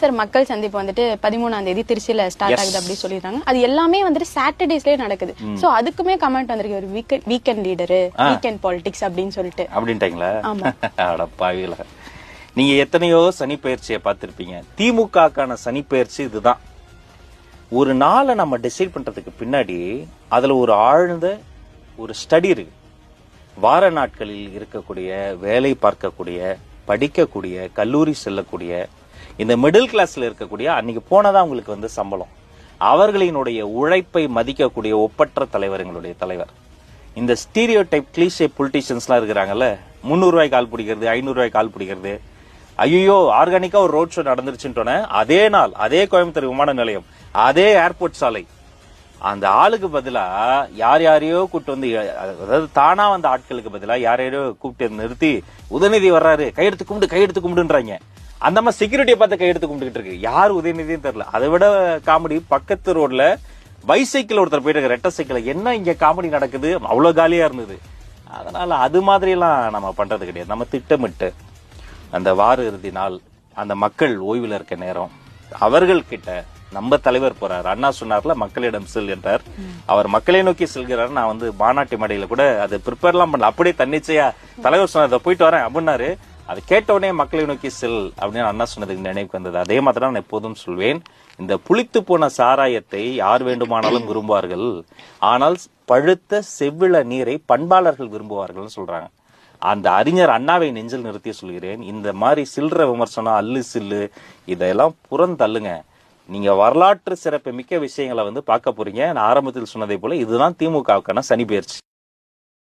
Sir மக்கள் சந்திப்பு வந்துட்டு பதிமூணாம் தேதி திருச்சியில ஸ்டார்ட் ஆகுது அப்படி சொல்லிடுறாங்க அது எல்லாமே வந்துட்டு சாட்டர்டேஸ்லயே நடக்குது. சோ அதுக்குமே கமெண்ட் வந்திருக்கு. ஒரு weekend weekend leader weekend politics அப்படின்னு சொல்லிட்டு. அப்படின்ட்டாங்களா? ஆமா. நீங்க எத்தனையோ சனி பயிற்சியை பார்த்திருப்பீங்க. திமுகக்கான சனி பயிற்சி இதுதான். ஒரு நாளை நம்ம டிசைட் பண்றதுக்கு பின்னாடி அதுல ஒரு ஆழ்ந்த ஒரு ஸ்டடி இருக்கு. வார நாட்களில் இருக்கக்கூடிய வேலை பார்க்கக்கூடிய படிக்கக்கூடிய கல்லூரி செல்லக்கூடிய இந்த மிடில் கிளாஸில் இருக்கக்கூடிய அன்னைக்கு போனதான் உங்களுக்கு வந்து சம்பளம். அவர்களினுடைய உழைப்பை மதிக்கக்கூடிய ஒப்பற்ற தலைவர் எங்களுடைய தலைவர். இந்த ஸ்டீரியோ டைப் கிளீஷே பொலிட்டிஷியன்ஸ்லாம் இருக்கிறாங்கல்ல முந்நூறுரூவாய்க்கு கால் பிடிக்கிறது ஐநூறுரூவாய்க்கு கால் பிடிக்கிறது. ஐயோ ஆர்கானிக்காக ஒரு ரோட் ஷோ நடந்துருச்சுட்டோன்னே அதே நாள் அதே கோயம்புத்தூர் விமான நிலையம் அதே ஏர்போர்ட் சாலை. அந்த ஆளுக்கு பதிலாக யார் யாரையோ கூப்பிட்டு வந்து அதாவது தானாக வந்த ஆட்களுக்கு பதிலாக யார் யாரையோ கூப்பிட்டு நிறுத்தி உதயநிதி வர்றாரு கையெடுத்து கும்பிடு கையெடுத்து கும்பிடுன்றாங்க. அந்த மாதிரி செக்யூரிட்டியை பார்த்து கையெடுத்து கும்பிட்டுக்கிட்டு இருக்கு. யார் உதயநிதியும் தெரியல. அதை விட காமெடி பக்கத்து ரோட்ல பைசைக்கிள் ஒருத்தர் போயிட்டு இருக்க ரெட்டை சைக்கிள் என்ன இங்க காமெடி நடக்குது? அவ்வளோ காலியா இருந்தது. அதனால அது மாதிரி எல்லாம் நம்ம பண்றது கிடையாது. நம்ம திட்டமிட்டு அந்த வார இறுதி நாள் அந்த மக்கள் ஓய்வில் இருக்க நேரம் அவர்கள் கிட்ட நம்ம தலைவர் போறார். அண்ணா சொன்னார்ல மக்களிடம் செல்கின்றார் அவர் மக்களை நோக்கி செல்கிறார். நான் வந்து மாநாட்டு மேடையில கூட அது ப்ரிப்பேர்லாம் பண்ணல. அப்படியே தன்னிச்சையா தலைவர் சொன்னார் போயிட்டு வரேன் அப்படின்னாரு. அது கேட்ட உடனே மக்களை நோக்கி செல் அப்படின்னு அண்ணா சொன்னதுக்கு நினைவுக்கு வந்தது. அதே மாதிரி தான் நான் எப்போதும் சொல்வேன். இந்த புளித்து போன சாராயத்தை யார் வேண்டுமானாலும் விரும்புவார்கள். ஆனால் பழுத்த செவ்விள நீரை பண்பாளர்கள் விரும்புவார்கள்னு சொல்றாங்க. அந்த அறிஞர் அண்ணாவை நெஞ்சில் நிறுத்தி சொல்கிறேன். இந்த மாதிரி சில்லற விமர்சனம் அல்லு சில்லு இதெல்லாம் புறந்தள்ளுங்க. நீங்க வரலாற்று சிறப்பு மிக்க விஷயங்களை வந்து பார்க்க போறீங்க. நான் ஆரம்பத்தில் சொன்னதை போல இதுதான் திமுகவுக்கான சனி பயிற்சி.